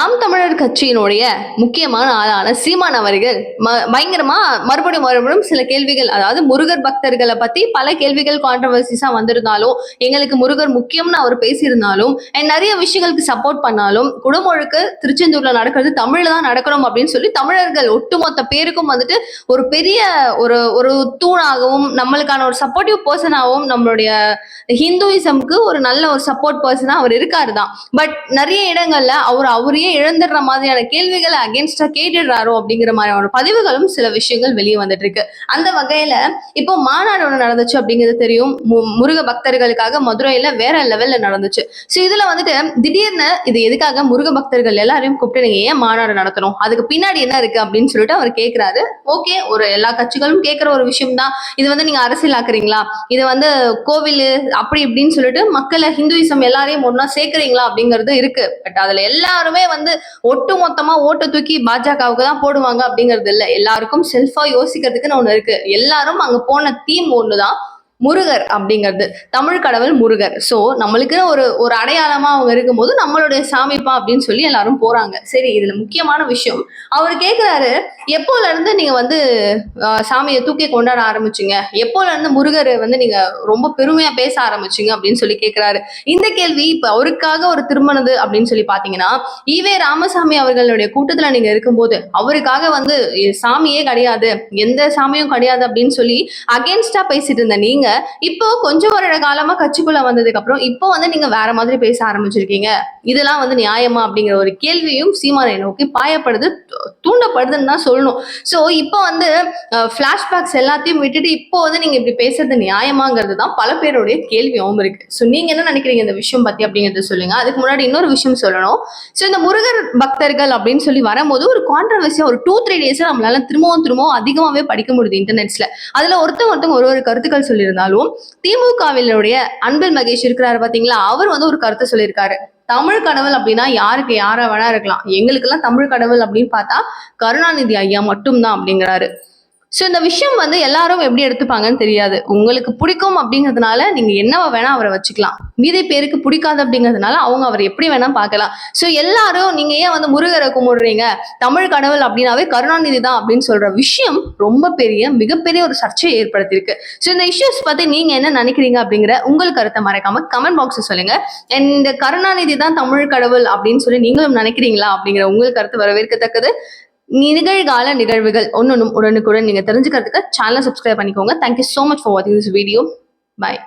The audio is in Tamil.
நாம் தமிழர் கட்சியினுடைய முக்கியமான ஆளான சீமான் அவர்கள் ம- பயங்கரமா மறுபடியும் மறுபடியும் சில கேள்விகள் அதாவது முருகர் பக்தர்களை பத்தி பல கேள்விகள் கான்ட்ரவர்சிஸா வந்திருந்தாலும் எங்களுக்கு முருகர் முக்கியம்னு அவர் பேசியிருந்தாலும் நிறைய விஷயங்களுக்கு சப்போர்ட் பண்ணாலும் குடமுழுக்கு திருச்செந்தூர்ல நடக்கிறது தமிழ்ல தான் நடக்கணும் அப்படின்னு சொல்லி தமிழர்கள் ஒட்டுமொத்த பேருக்கும் வந்துட்டு ஒரு பெரிய ஒரு ஒரு தூணாகவும் நம்மளுக்கான ஒரு சப்போர்ட்டிவ் பர்சனாகவும் நம்மளுடைய ஹிந்துவிசம்க்கு ஒரு நல்ல ஒரு சப்போர்ட் பர்சனா அவர் இருக்காரு தான் பட் நிறைய இடங்கள்ல அவர் அவரையே இழந்துடுற மாதிரியான கேள்விகளை அகேன்ஸ்டா கேட்டுடுறாரோ அப்படிங்கிற மாதிரியான பதிவுகளும் சில விஷயங்கள் வெளியே வந்துட்டு இருக்கு அந்த வகையில இப்போ மாநாடு ஒன்று நடந்துச்சு அப்படிங்கிறது தெரியும். மு- முருக பக்தர்களுக்காக மதுரையில வேற லெவல்ல நடந்துச்சு. ஸோ இதுல வந்துட்டு திடீர்னு இது எதுக்காக முருக பக்தர்கள் எல்லாரையும் கூப்பிட்டு நீங்க ஏன் மாநாடு நடத்தணும்? அதுக்கு பின்னாடி என்ன இருக்கு அப்படின்னு சொல்லிட்டு அவர் கேட்கிறாரு ஓகே ஒரு எல்லா கட்சிகளும் கேட்கிற ஒரு விஷயம் தான் இது வந்து நீங்க அரசியலாக்குறீங்களா இது வந்து கோவில் அப்படி இப்படின்னு சொல்லிட்டு மக்களை ஹிந்துயிசம் எல்லாரையும் ஒன்னா சேர்க்குறீங்களா அப்படிங்கிறது இருக்கு. பட் அதுல எல்லாருமே வந்து ஒட்டு மொத்தமா ஓட்டை தூக்கி பாஜகவுக்கு தான் போடுவாங்க அப்படிங்கிறது இல்ல. எல்லாருக்கும் செல்ஃபா யோசிக்கிறதுக்குன்னு ஒண்ணு இருக்கு. எல்லாரும் அங்க போன தீம் ஒண்ணுதான். முருகர் அப்படிங்கிறது. தமிழ் கடவுள் முருகர். ஸோ நம்மளுக்கு ஒரு ஒரு அடையாளமா அவங்க இருக்கும்போது நம்மளுடைய சாமிப்பா அப்படின்னு சொல்லி எல்லாரும் போறாங்க. சரி இதுல முக்கியமான விஷயம். அவர் கேட்கிறாரு எப்போல இருந்து நீங்க வந்து சாமியை தூக்கி கொண்டாட ஆரம்பிச்சீங்க? எப்போல இருந்து முருகர் வந்து நீங்க ரொம்ப பெருமையா பேச ஆரம்பிச்சீங்க அப்படின்னு சொல்லி கேட்கிறாரு இந்த கேள்வி இப்ப அவருக்காக ஒரு திருமணது அப்படின்னு சொல்லி பாத்தீங்கன்னா ஈவே ராமசாமி அவர்களுடைய கூட்டத்துல நீங்க இருக்கும்போது அவருக்காக வந்து சாமியே கிடையாது. எந்த சாமியும் கிடையாது அப்படின்னு சொல்லி அகேன்ஸ்டா பேசிட்டு இருந்த நீங்க இப்போ கொஞ்சம் வருட காலமா கட்சிக்குள்ள வந்ததுக்கு அப்புறம் இப்போ வந்து நீங்க வேற மாதிரி பேச ஆரம்பிச்சிருக்கீங்க. இதெல்லாம் வந்து நியாயமா அப்படிங்கிற ஒரு கேள்வியும் சீமானை நோக்கி பாயப்படுது தூண்டப்படுதுன்னு தான் சொல்லணும். ஸோ இப்போ வந்து ஃப்ளாஷ்பேக்ஸ் எல்லாத்தையும் விட்டுட்டு இப்போ வந்து நீங்க இப்படி பேசுறது நியாயமாங்கிறது தான் பல பேருடைய கேள்வியாகவும் இருக்கு. ஸோ நீங்க என்ன நினைக்கிறீங்க இந்த விஷயம் பத்தி அப்படிங்கறத சொல்லுங்க. அதுக்கு முன்னாடி இன்னொரு விஷயம் சொல்லணும். ஸோ இந்த முருகர் பக்தர்கள் அப்படின்னு சொல்லி வரும்போது ஒரு கான்ட்ரவர்சியா ஒரு டூ த்ரீ டேஸ் நம்மளால திரும்பவும் திரும்பவும் அதிகமாவே படிக்க முடியுது இன்டர்நெட்ஸ்ல அதுல ஒருத்தவங்க ஒருத்தவங்க ஒரு ஒரு கருத்துக்கள் சொல்லியிருந்தாலும் திமுகவினுடைய அன்பில் மகேஷ் இருக்கிறாரு பாத்தீங்களா? அவர் வந்து ஒரு கருத்தை சொல்லியிருக்காரு. தமிழ் கடவுள் அப்படின்னா யாருக்கு யாரா வேணா இருக்கலாம். எங்களுக்கெல்லாம் தமிழ் கடவுள் அப்படின்னு பார்த்தா கருணாநிதி ஐயா மட்டும்தான் அப்படிங்கிறாரு. ஸோ இந்த விஷயம் வந்து எல்லாரும் எப்படி எடுத்துப்பாங்கன்னு தெரியாது. உங்களுக்கு பிடிக்கும் அப்படிங்கிறதுனால நீங்க என்னவா வேணா அவரை வச்சுக்கலாம். மீதி பேருக்கு பிடிக்காது அப்படிங்கிறதுனால அவங்க அவர் எப்படி வேணா பார்க்கலாம். ஸோ எல்லாரும் நீங்க ஏன் வந்து முருகரை கும்பிடுறீங்க? தமிழ் கடவுள் அப்படின்னாவே கருணாநிதி தான் அப்படின்னு சொல்ற விஷயம் ரொம்ப பெரிய மிகப்பெரிய ஒரு சர்ச்சையை ஏற்படுத்தியிருக்கு. ஸோ இந்த இஷ்யூஸ் பத்தி நீங்க என்ன நினைக்கிறீங்க அப்படிங்கிற உங்கள் கருத்தை மறக்காம கமெண்ட் பாக்ஸ் சொல்லுங்க. இந்த கருணாநிதி தான் தமிழ் கடவுள் அப்படின்னு சொல்லி நீங்களும் நினைக்கிறீங்களா அப்படிங்கிற உங்கள் கருத்து வரவேற்கத்தக்கது. நிகழ்கால நிகழ்வுகள் ஒன்னொன்னும் உடனுக்குடன் நீங்க தெரிஞ்சுக்கிறதுக்கு சேனலை சப்ஸ்கிரைப் பண்ணிக்கோங்க. Thank you so much for வாட்சிங் திஸ் வீடியோ பாய்